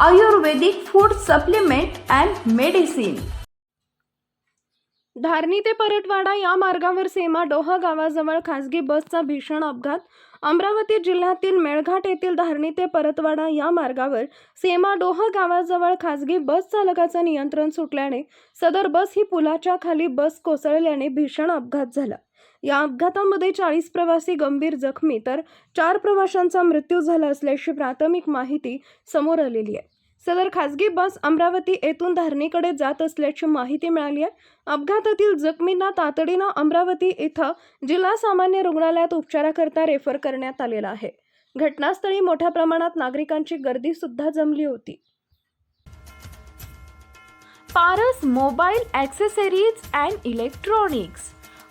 Ayurvedic food supplement and medicine Dharni ते परटवाडा या मार्गावर सेमा डोहा गावाजवळ खासगी बसचा भीषण अपघात. अमरावती जिल्ह्यातील मेळघाट येथील धारणी ते परतवाडा या मार्गावर सेमा डोह गावाजवळ खासगी बस चालकाचं नियंत्रण सुटल्याने सदर बस ही पुलाच्या खाली बस कोसळल्याने भीषण अपघात झाला. या अपघातामध्ये चाळीस प्रवासी गंभीर जखमी तर चार प्रवाशांचा मृत्यू झाला असल्याची प्राथमिक माहिती समोर आलेली आहे. सदर खासगी बस अमरावती येथून धारणीकडे जात असल्याची माहिती मिळाली आहे. अपघातातील जखमींना तातडीनं अमरावती इथं जिल्हा सामान्य रुग्णालयात उपचाराकरता रेफर करण्यात आलेला आहे. घटनास्थळी मोठ्या प्रमाणात नागरिकांची गर्दी सुद्धा जमली होती. Paras mobile accessories and electronics